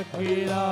सखिरा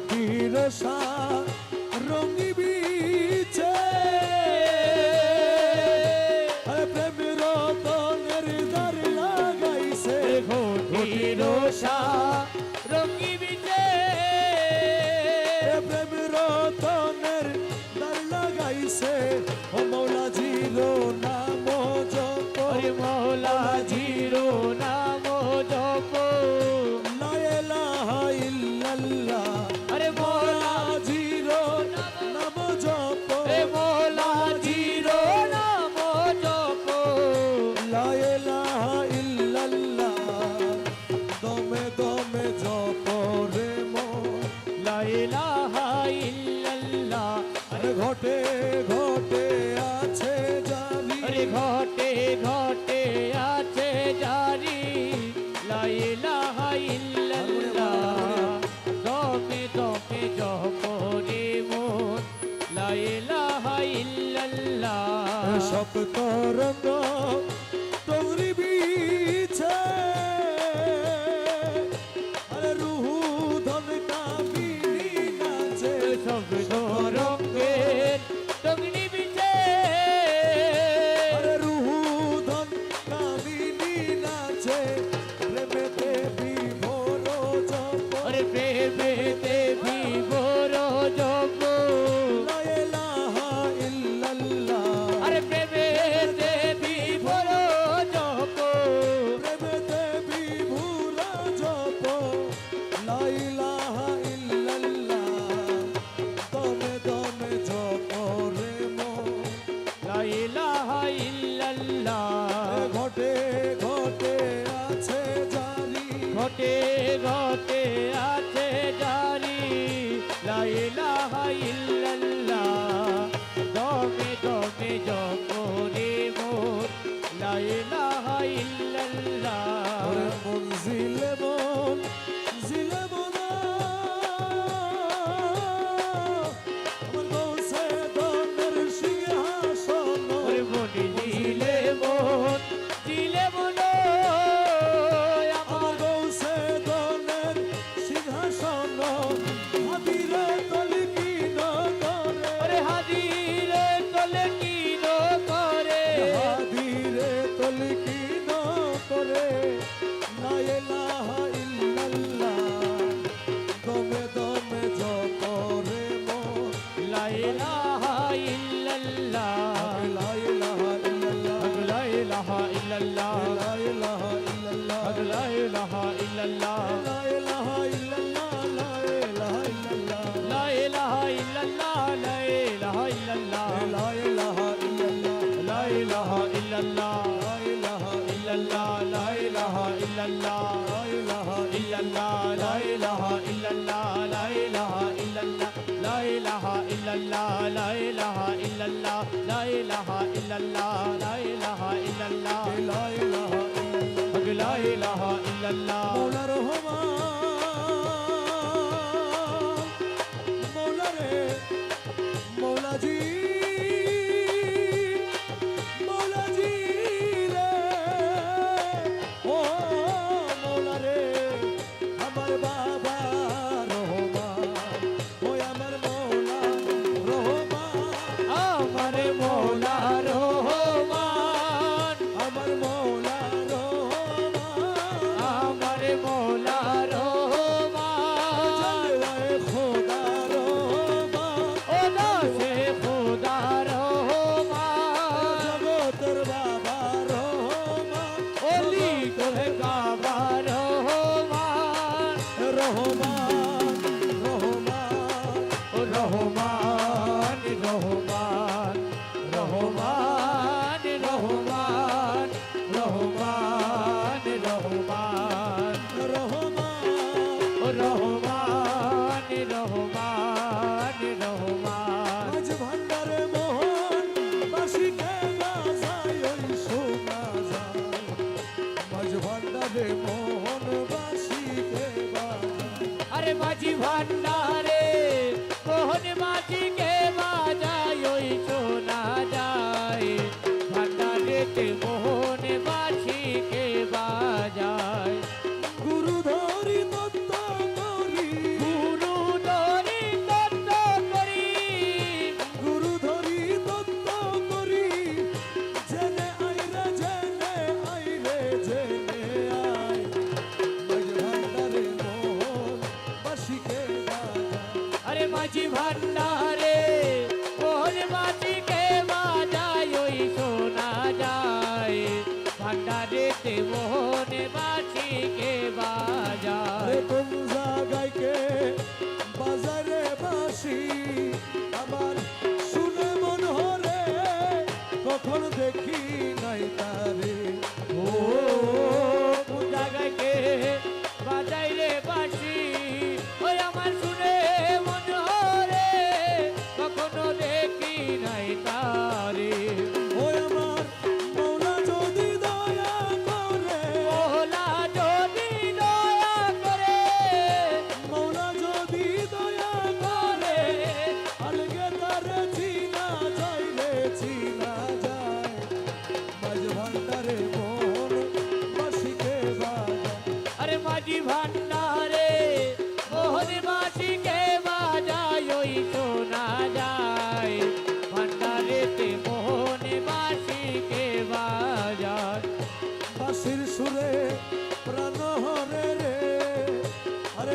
দুটি রসা রঙিবিছে ইল্লাল্লাহ সব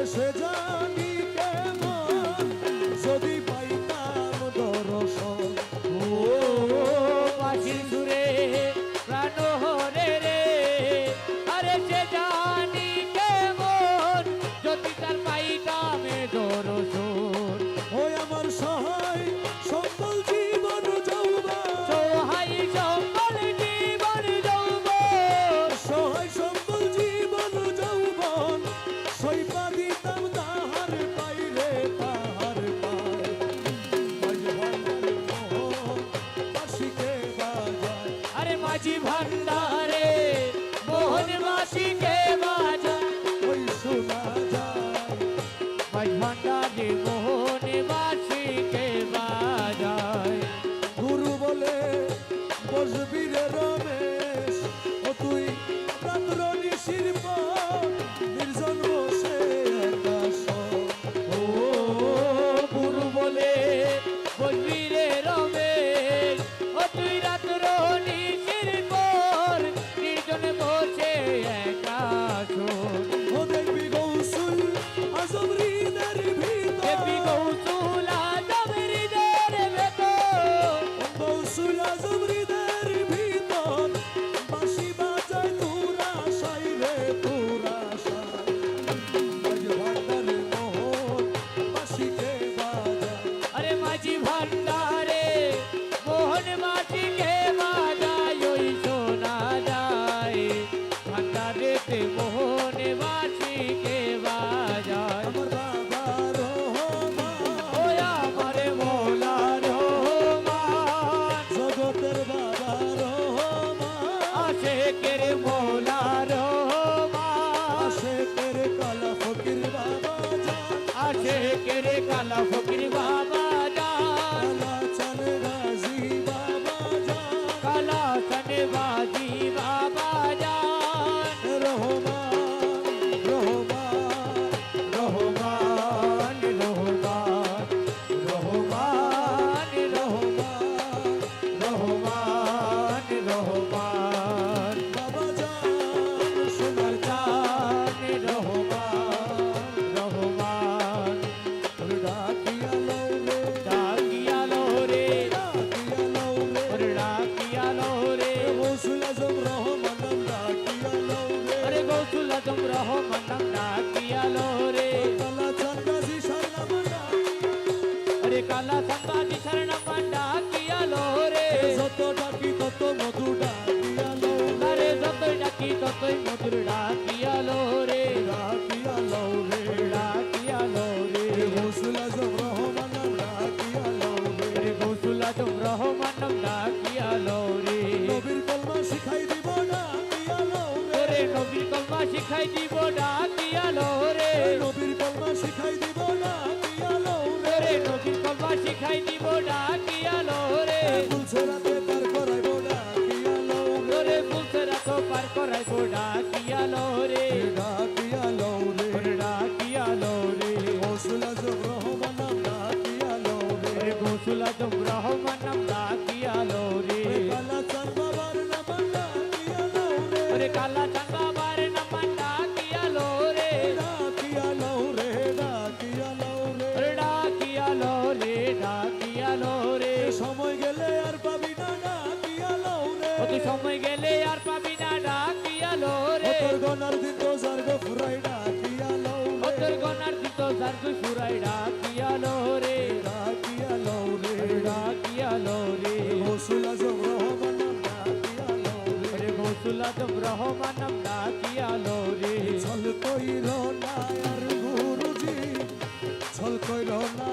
随着你 দেখাই দিব ডাকিয়ালো। দুলাদম রহমানম ডাকিয়া লোরে ছল কইল না আর গুরুজি ছল কইল না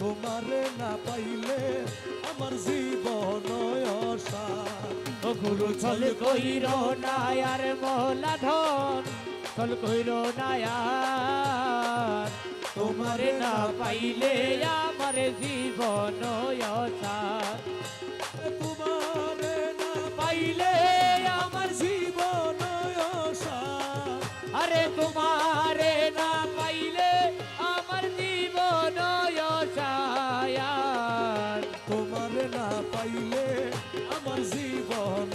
তোমারে না পাইলে আমার জীবন গুরু ছল কইর না আর মোলা ধন ছল কইর না আর তোমারে না পাইলে আমার জীবন অসার। দিলে আমার জীবন আরে তোমারে না পাইলে আমার জীবন তোমার না পাইলে আমার জীবন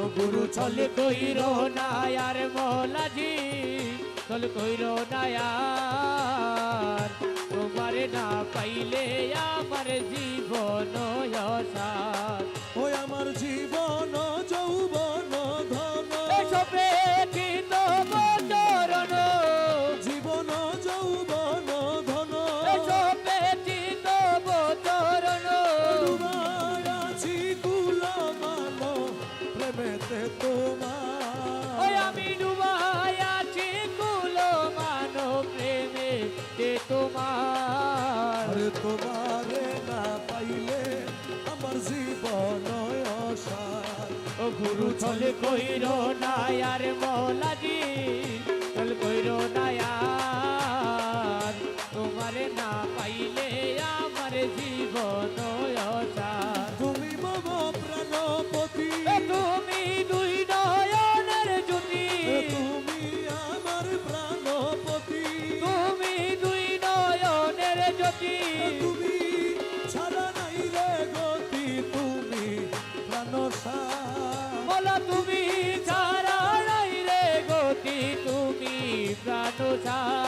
ও গুরু, চল কইর না আর মোলাজি, চল কইর না তোমার না পাইলে আমার জীবন সার আমার জীবন গুরু চল কইর না আর মৌলাজি চল কইর না আর তোমারে না পাইলে আমার জীবন অসা Shuddha